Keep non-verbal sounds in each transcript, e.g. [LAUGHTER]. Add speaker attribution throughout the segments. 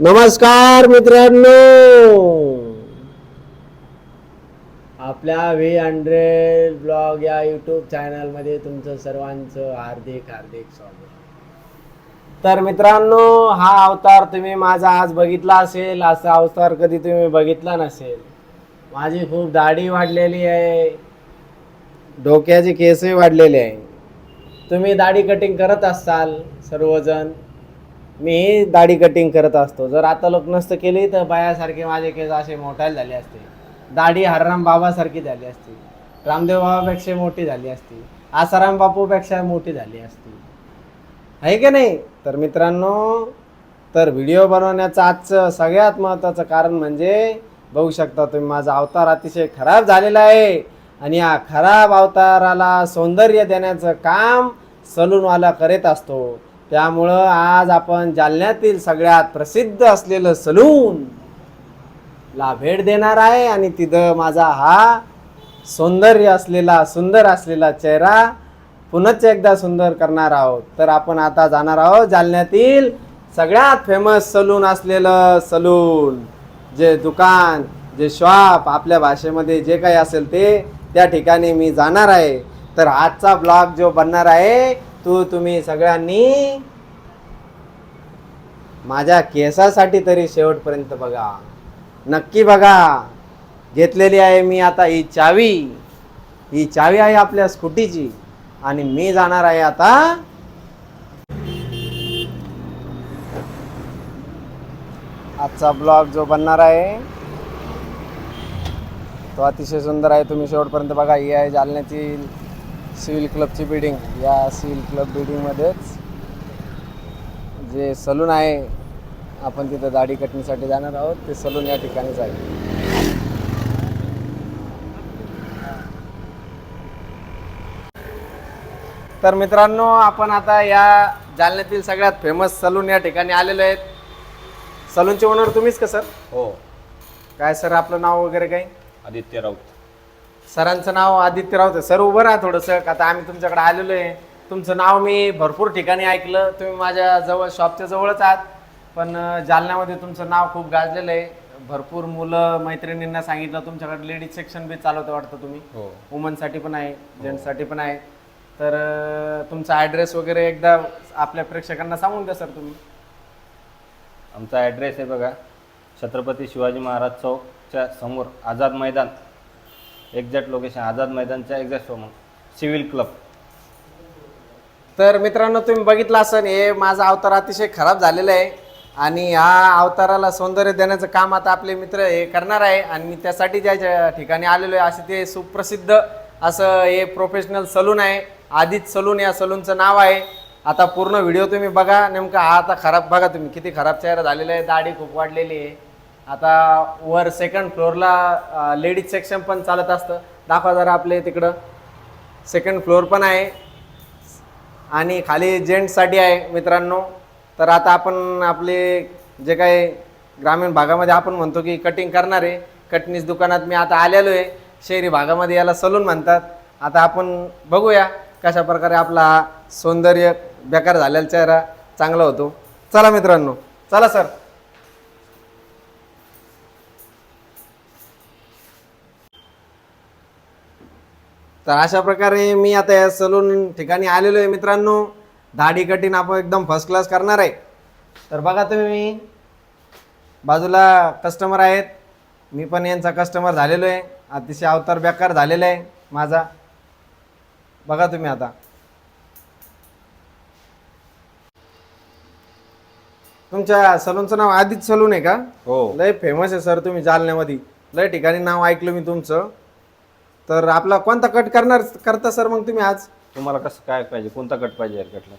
Speaker 1: नमस्कार मित्रांनो. आपल्या व्ही हंड्रेड ब्लॉग या यूट्यूब चॅनलमध्ये तुमचं सर्वांचं हार्दिक हार्दिक स्वागत. तर मित्रांनो हा अवतार तुम्ही माझा आज बघितला असेल असा अवतार कधी तुम्ही बघितला नसेल. माझी खूप दाढी वाढलेली आहे. डोक्याचे केसही वाढलेले आहे. तुम्ही दाढी कटिंग करत असाल सर्वजण. मी दाढी कटिंग करत असतो. जर आता लोक नसतं केली तर बायासारखे माझे केस असे मोठायला झाले असते. दाढी हरराम बाबासारखी झाली असती. रामदेव बाबापेक्षा मोठी झाली असती. आसाराम बापूपेक्षा मोठी झाली असती. आहे की नाही? तर मित्रांनो तर व्हिडिओ बनवण्याचं आजचं सगळ्यात महत्त्वाचं कारण म्हणजे बघू शकता तुम्ही माझा अवतार अतिशय खराब झालेला आहे. आणि या खराब अवताराला सौंदर्य देण्याचं काम सलूनवाला करीत असतो. त्यामुळं आज आपण जालन्यातील सगळ्यात प्रसिद्ध असलेलं सलून ला भेट देणार आहे आणि तिथं माझा हा सौंदर्य असलेला सुंदर असलेला चेहरा पुनच एकदा सुंदर करणार आहोत. तर आपण आता जाणार आहोत जालन्यातील सगळ्यात फेमस सलून असलेलं सलून. जे दुकान जे शॉप आपल्या भाषेमध्ये जे काही असेल ते त्या ठिकाणी मी जाणार आहे. तर आजचा ब्लॉग जो बनणार आहे तू तुम्ही सगळ्यांनी माझ्या केसासाठी तरी शेवटपर्यंत बघा. नक्की बघा. घेतलेली आहे मी आता ही चावी. ही चावी आहे आपल्या स्कूटीची. आणि मी जाणार आहे आता आजचा ब्लॉग जो बनणार आहे तो अतिशय सुंदर आहे. तुम्ही शेवटपर्यंत बघा. ही आहे जालन्याची सिव्हिल क्लबची बिल्डिंग या सिव्हिल क्लब बिल्डिंगमध्येच जे सलून आहे आपण तिथं दाढी कटणीसाठी जाणार आहोत. ते सलून या ठिकाणीच आहे तर मित्रांनो आपण आता या जालन्यातील सगळ्यात फेमस सलून या ठिकाणी आलेलो आहेत. सलूनचे ओनर तुम्हीच का सर
Speaker 2: हो.
Speaker 1: काय सर आपलं नाव वगैरे काही?
Speaker 2: आदित्य राऊत.
Speaker 1: सरांचं नाव आदित्य राऊत आहे. सर उभं राहा थोडंसं का आता आम्ही तुमच्याकडे आलेलो आहे. तुमचं नाव मी भरपूर ठिकाणी ऐकलं. तुम्ही माझ्या जवळ शॉपच्या जवळच आहात. पण अं, जालन्यामध्ये तुमचं नाव खूप गाजलेलं आहे. भरपूर मुलं मैत्रिणींना सांगितलं. तुमच्याकडे लेडीज सेक्शन बी चालवतं वाटतं तुम्ही.
Speaker 2: हो.
Speaker 1: वुमनसाठी पण आहे जेंट्ससाठी पण आहे. तर अं, तुमचा ॲड्रेस वगैरे एकदा आपल्या प्रेक्षकांना सांगून द्या सर तुम्ही.
Speaker 2: आमचा ॲड्रेस आहे बघा छत्रपती शिवाजी महाराज चौकच्या समोर आझाद मैदान. एक्झॅक्ट लोकेशन आझाद मैदानच्या एक्झॅक्ट समोर सिव्हिल क्लब.
Speaker 1: तर मित्रांनो तुम्ही बघितलं असेल हे माझा अवतार अतिशय खराब झालेला आहे. आणि हा अवताराला सौंदर्य देण्याचं काम आता आपले मित्र हे करणार आहे. आणि मी त्यासाठी ज्या ज्या ठिकाणी आलेलो आहे असे ते सुप्रसिद्ध असं हे प्रोफेशनल सलून आहे. आधीच सलून या सलूनचं नाव आहे. आता पूर्ण व्हिडिओ तुम्ही बघा नेमका हा आता खराब बघा तुम्ही किती खराब चेहरा झालेला आहे. दाढी खूप वाढलेली आहे. आता वर सेकंड फ्लोअरला लेडीज सेक्शन पण चालत असतं. दाखवा जरा आपले तिकडं. सेकंड फ्लोअर पण आहे. आणि खाली जेंट्ससाठी आहे मित्रांनो. तर आता आपण आपले जे काही ग्रामीण भागामध्ये आपण म्हणतो की कटिंग करणार आहे. कटनीस दुकानात मी आता आलेलो आहे. शहरी भागामध्ये याला सलून म्हणतात. आता आपण बघूया कशा प्रकारे आपला हा सौंदर्य बेकार झालेला चेहरा चांगला होतो. चला मित्रांनो. चला सर तर अशा प्रकारे मी आता या सलून ठिकाणी आलेलो आहे मित्रांनो. दाढी कटिंग आपण एकदम फर्स्ट क्लास करणार आहे. तर बघा तुम्ही बाजूला कस्टमर आहेत. मी पण यांचा कस्टमर झालेलो आहे. अतिशय अवतार बेकार झालेला आहे माझा. बघा तुम्ही आता. तुमच्या सलूनचं नाव आदित सलून आहे का?
Speaker 2: हो.
Speaker 1: लय फेमस आहे सर तुम्ही जालन्यामध्ये. लय ठिकाणी नाव ऐकलं मी तुमचं. तर आपला कोणता कट करणार करता सर मग तुम्ही आज?
Speaker 2: तुम्हाला कसं काय पाहिजे? कोणता कट पाहिजे हेअर कटला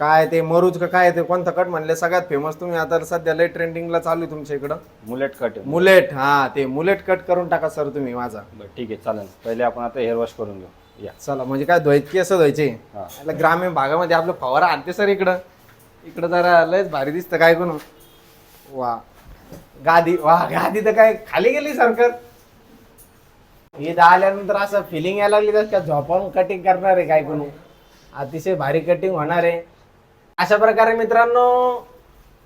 Speaker 1: काय ते मरूज का काय ते कोणता कट म्हणले? सगळ्यात फेमस तुम्ही आता सध्या लय ट्रेंडिंगला चालू आहे तुमच्या इकडं.
Speaker 2: मुलेट कट आहे.
Speaker 1: मुलेट हा ते मुलेट कट करून टाका सर तुम्ही माझा.
Speaker 2: बरं ठीक आहे चालेल. पहिले आपण आता हेअर वॉश करून घेऊ. या.
Speaker 1: चला म्हणजे काय धुवायचे केस धुवायचे?
Speaker 2: हा.
Speaker 1: आपल्या ग्रामीण भागामध्ये आपलं फवारा आणते सर इकडं. इकडं जरा लयच भारी दिसतं काय कोण. वा. गादी वा गादी तर काय खाली गेली सरकार ईद आल्यानंतर असं फिलिंग यायला लागली तर का झोपावून कटिंग करणार आहे काय कोण? अतिशय भारी कटिंग होणार आहे. अशा प्रकारे मित्रांनो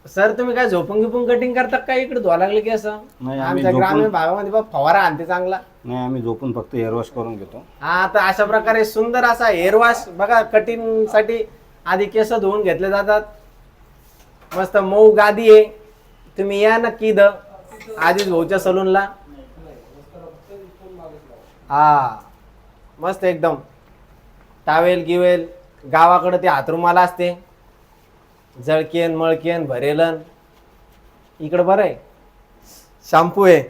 Speaker 1: सर तुम्ही काय झोपून गिपून कटिंग करता काय इकडे धुवा लागले की असं?
Speaker 2: नाही, आम्ही
Speaker 1: आमच्या
Speaker 2: झोपून-
Speaker 1: ग्रामीण भागामध्ये बा फवारा आणते चांगला.
Speaker 2: नाही आम्ही झोपून फक्त हेअर वॉश करून घेतो.
Speaker 1: हा तर अशा प्रकारे सुंदर असा हेअर वॉश बघा कटिंगसाठी आधी केस धुवून घेतले जातात. मस्त मऊ गादी आहे. तुम्ही या नक्की इथं. आधीच भाऊच्या सलूनला हा. मस्त एकदम. टावेल गिवेल गावाकडे ते हातरुमाला असते. जळकेन मळकेन भरेलन. इकडं बरं आहे. शॅम्पू आहे.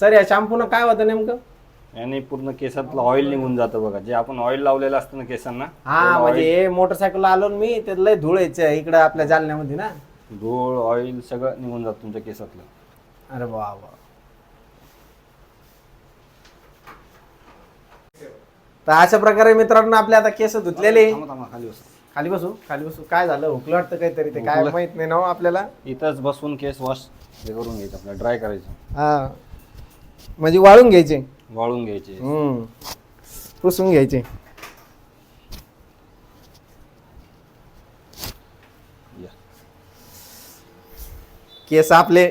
Speaker 1: सर या शॅम्पूनं काय होतं नेमकं?
Speaker 2: याने पूर्ण केसातलं ऑइल निघून जातं बघा. जे आपण ऑइल लावलेलं असतं ना केसांना
Speaker 1: हा म्हणजे हे मोटरसायकल आलो ना मी ते लय धूळ यायचं इकडं आपल्या जालन्यामध्ये ना.
Speaker 2: धूळ ऑइल सगळं निघून जातं तुमच्या केसातलं.
Speaker 1: अरे वा वा. तर अशा प्रकारे मित्रांनो आपले आता केस धुतलेले.
Speaker 2: थांबा, थांबा, खाली बस.
Speaker 1: खाली बसू? खाली बसू. काय झालं? हुकलं वाटतं काहीतरी. ते काय
Speaker 2: हुकलं.
Speaker 1: माहीत नाही ना हो आपल्याला.
Speaker 2: इथंच बसून केस वॉश हे करून घ्यायचं आपल्याला ड्राय करायचं.
Speaker 1: हा. म्हणजे वाळून घ्यायचे.
Speaker 2: वाळून घ्यायचे.
Speaker 1: हम्म. पुसून घ्यायचे.
Speaker 2: या.
Speaker 1: केस आपले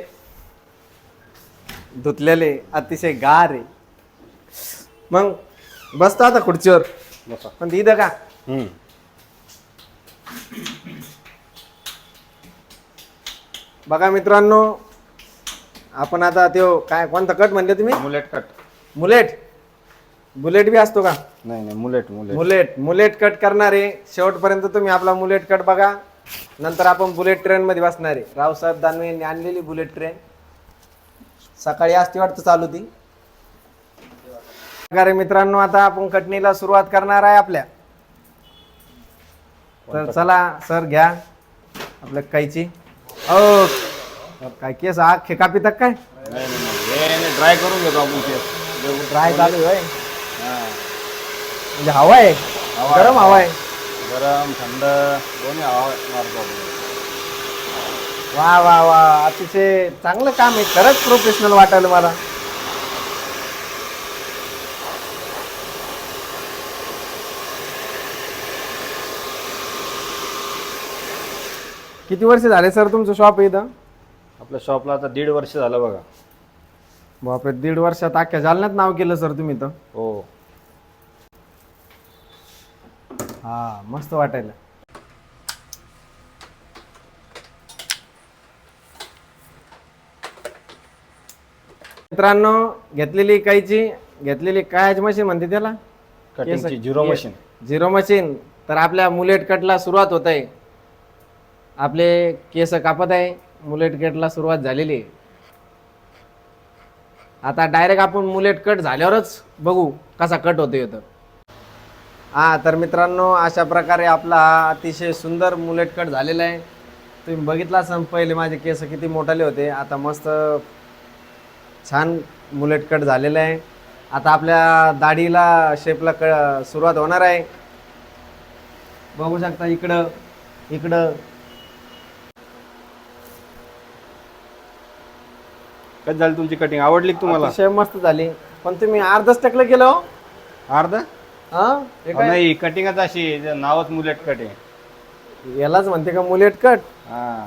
Speaker 1: धुतलेले अतिशय गार आहे. मग बसतो आता खुर्चीवर.
Speaker 2: बसा.
Speaker 1: पण इथं का?
Speaker 2: हम्म.
Speaker 1: बघा मित्रांनो आपण आता त्यो काय कोणता कट म्हणले तुम्ही?
Speaker 2: मुलेट कट
Speaker 1: मुलेट बुलेट बी असतो का?
Speaker 2: नाही नाही mullet mullet
Speaker 1: mullet mullet cut करणारे शेवटपर्यंत तुम्ही आपला मुलेट कट बघा. नंतर आपण बुलेट ट्रेन मध्ये बसणार. रावसाहेब दानवे यांनी आणलेली बुलेट ट्रेन सकाळी असती वाटतं चालू ती. प्रकारे मित्रांनो आता आपण कटणीला सुरुवात करणार आहे आपल्या. तर चला सर घ्या आपल्या कैची. ओ काय केस आखे कापी तक काय?
Speaker 2: ड्राय करून घेतो आपण केस.
Speaker 1: ड्राय चालू आहे. म्हणजे हवा आहे? गरम हवा आहे?
Speaker 2: गरम थंड दोन्ही हवा मारतो
Speaker 1: वा वा वा. अतिशय चांगलं काम आहे. खरंच प्रोफेशनल वाटायला मला. किती वर्ष झाले सर तुमचं शॉप इथं?
Speaker 2: आपल्या शॉपला आता दीड वर्ष झालं बघा.
Speaker 1: बापरे दीड वर्षात अख्ख्या जालन्यात नाव केलं सर तुम्ही तर
Speaker 2: हो.
Speaker 1: हा मस्त वाटायला. मित्रांनो घेतलेली कायची घेतलेली काय मशीन म्हणते त्याला?
Speaker 2: कटिंगची झिरो मशीन
Speaker 1: झिरो मशीन तर आपल्या मुलेट कटला सुरुवात होत आहे आपले केस कापत आहे. मुलेट कटला सुरुवात झालेली आहे. आता डायरेक्ट आपण मुलेट कट झाल्यावरच बघू कसा कट होतोय तर हा तर मित्रांनो अशा प्रकारे आपला हा अतिशय सुंदर मुलेट कट झालेला आहे. तुम्ही बघितला सम पहिले माझे केस किती मोठाले होते. आता मस्त छान मुलेट कट झालेलं आहे. आता आपल्या दाढीला शेपला क सुरुवात होणार आहे. बघू शकता इकडं इकडं.
Speaker 2: कधी झाली तुमची कटिंग आवडली का तुम्हाला?
Speaker 1: अतिशय मस्त झाली. पण तुम्ही अर्धच टकलं केलं हो.
Speaker 2: अर्धा?
Speaker 1: हा? हे काय?
Speaker 2: नाही कटिंगच अशी आहे, जे नावच मुलेट कटिंग
Speaker 1: यालाच म्हणते का मुलेट कट
Speaker 2: हा.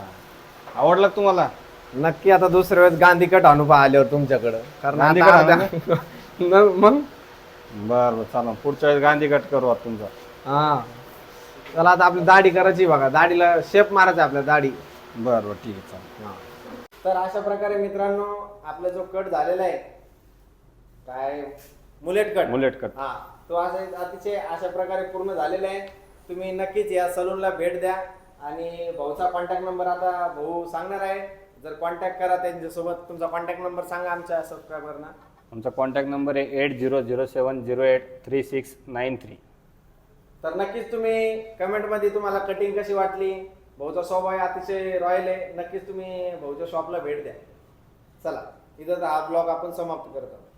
Speaker 2: आवडलं का तुम्हाला?
Speaker 1: नक्की आता दुसऱ्या वेळेस गांधी कट आणू पहा आल्यावर तुमच्याकडं. कारण
Speaker 2: गांधी
Speaker 1: आता
Speaker 2: कट
Speaker 1: अर्ध्या- [LAUGHS] न- मग?
Speaker 2: बरं बरं चला पुढच्या वेळेस गांधी कट करू आता तुमचा.
Speaker 1: हा. चला आता आपली दाढी करायची बघा. दाढीला शेप मारायचा आपल्या दाढी.
Speaker 2: बरं बरं ठीक आहे चला
Speaker 1: तर अशा प्रकारे मित्रांनो आपला जो कट झालेला आहे काय मुलेट कट.
Speaker 2: Mullet cut.
Speaker 1: हा तो असा अतिशय अशा प्रकारे पूर्ण झालेला आहे. तुम्ही नक्कीच या सलूनला भेट द्या. आणि भाऊचा कॉन्टॅक्ट नंबर आता भाऊ सांगणार आहे. जर कॉन्टॅक्ट करा त्यांच्यासोबत तुमचा कॉन्टॅक्ट नंबर सांगा आमच्या सबस्क्रायबरना
Speaker 2: आमचा कॉन्टॅक्ट नंबर आहे eight zero zero seven zero eight three six nine three
Speaker 1: तर नक्कीच तुम्ही कमेंटमध्ये तुम्हाला कटिंग कशी वाटली? भाऊचा स्वभाव आहे अतिशय रॉयल आहे. नक्कीच तुम्ही भाऊच्या शॉपला भेट द्या. चला इथं हा ब्लॉग आपण समाप्त करतो.